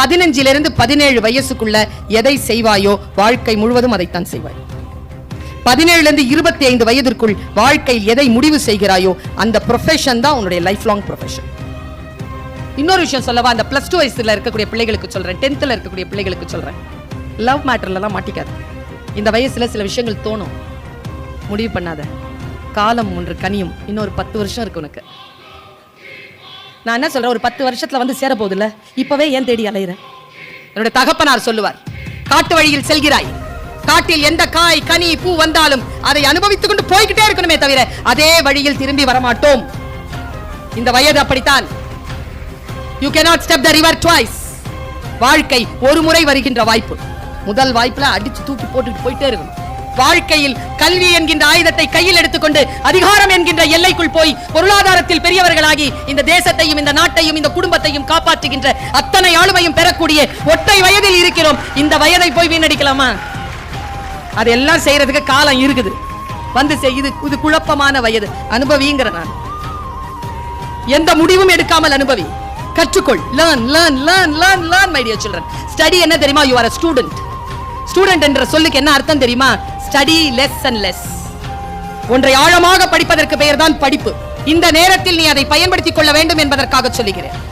பதினஞ்சிலிருந்து பதினேழு வயசுக்குள்ள எதை செய்வாயோ வாழ்க்கை முழுவதும் அதைத்தான் செய்வாய். பதினேழுல இருந்து இருபத்தி ஐந்து வயதிற்குள் வாழ்க்கையில் எதை முடிவு செய்கிறாயோ அந்த ப்ரொஃபஷன் தான் உன்னுடைய லைஃப் லாங் ப்ரொஃபஷன் இன்னொரு விஷயம் சொல்லவா அந்த பிளஸ் டூ வயசுல இருக்கக்கூடிய பிள்ளைகளுக்கு சொல்றேன். டென்த்தில் இருக்கக்கூடிய பிள்ளைகளுக்கு சொல்றேன். லவ் மேட்டர்லலாம் மாட்டிக்காத. இந்த வயசுல சில விஷயங்கள் தோணும். முடிவு பண்ணாத. காலம் ஒன்று கனியும். இன்னொரு பத்து வருஷம் இருக்கு உனக்கு. நான் என்ன சொல்றேன் ஒரு பத்து வருஷத்துல வந்து சேர போகுதுல்ல இப்பவே ஏன் தேடி அலையிற? என்னுடைய தகப்பனார் சொல்லுவார் காட்டு வழியில் செல்கிறாய். காட்டில் எந்த காய் கனி பூ வந்தாலும் அதை அனுபவித்துக் கொண்டு போய்கிட்டே இருக்கணுமே தவிர அதே வழியில் திரும்பி வரமாட்டோம். இந்த வயது அப்படித்தான். You cannot step the river twice. வாழ்க்கை ஒரு முறை வருகின்ற வாய்ப்பு. முதல் வாய்ப்புல அடிச்சு தூக்கி போட்டுட்டு போயிட்டே இருக்கணும். வாழ்க்கையில் கல்வி என்கின்ற ஆயுதத்தை கையில் எடுத்துக்கொண்டு அதிகாரம் என்கின்ற எல்லைக்குள் போய் பொருளாதாரத்தில் பெரியவர்களாகி இந்த தேசத்தையும் இந்த நாட்டையும் இந்த குடும்பத்தையும் காப்பாற்றுகின்ற அத்தனை ஆளுமையும் பெறக்கூடிய ஒற்றை வயதில் இருக்கிறோம். இந்த வயதை போய் வீணடிக்கலாமா? அதெல்லாம் செய்யறதுக்கு காலம் இருக்குது. வந்து செய் இது இது குழப்பமான வயது. அனுபவிங்கிற நான். எந்த முடிவும் எடுக்காமல் அனுபவி. கற்றுக்கொள். Learn learn learn learn learn my dear children study என்ன தெரியுமா? You are a student student என்ற சொல்லுக்கு என்ன அர்த்தம் தெரியுமா? ஸ்டடி லெஸ் அண்ட் லெஸ் ஒன்றை ஆழமாக படிப்பதற்கு பெயர்தான் படிப்பு. இந்த நேரத்தில் நீ அதை பயன்படுத்திக் கொள்ள வேண்டும் என்பதற்காக சொல்லுகிறேன்.